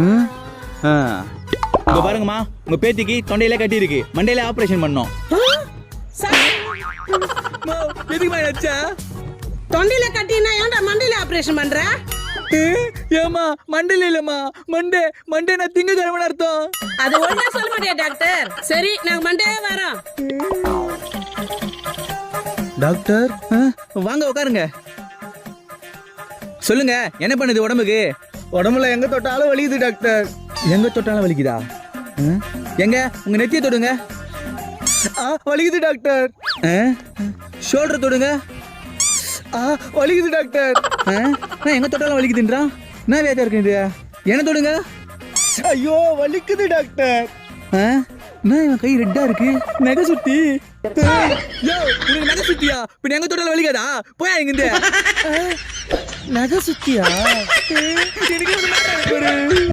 ம்? ஆ. இங்க பாருங்கம்மா உங்க பேத்திக்கு தொண்டையில கட்டி இருக்கு. மண்டையில ஆபரேஷன் பண்ணோம் எதுக்குமா தொண்டையில கட்டினா ஏன்டா மண்டையில ஆபரேஷன் பண்ற? ஏமா மண்டையில இல்லம்மா. மண்டே மண்டே நான் திங்க கிழமை அர்த்தம். அது ஒழுங்கா சொல்ல மாட்டியா டாக்டர்? சரி நாங்க மண்டே வரோம். டாக்டர்? வாங்க உட்காருங்க. சொல்லுங்க என்ன பண்ணுது உடம்புக்கு? உடம்புல எங்க தொட்டாலும் வலிக்குது டாக்டர். எங்க தொட்டாலும் வலிக்குதா? எங்க? உங்க நெத்திய தொடுங்க. ஆ வலிக்குது டாக்டர். ஷோல்டர் தொடுங்க. ஆ வலிக்குது டாக்டர்? நான் எங்க தொட்டாலும் வலிக்குதுன்றான் என்ன வேதா இருக்கு இது? என்ன தொடுங்க? ஐயோ வலிக்குது டாக்டர்? என்ன இவன் கை ரெட்டா இருக்கு. நகை சுத்தி. உனக்கு நகை சுத்தியா? பின்ன எங்க தொட்டாலும் வலிக்காதா? போயா இருந்து நகை சுத்தியா?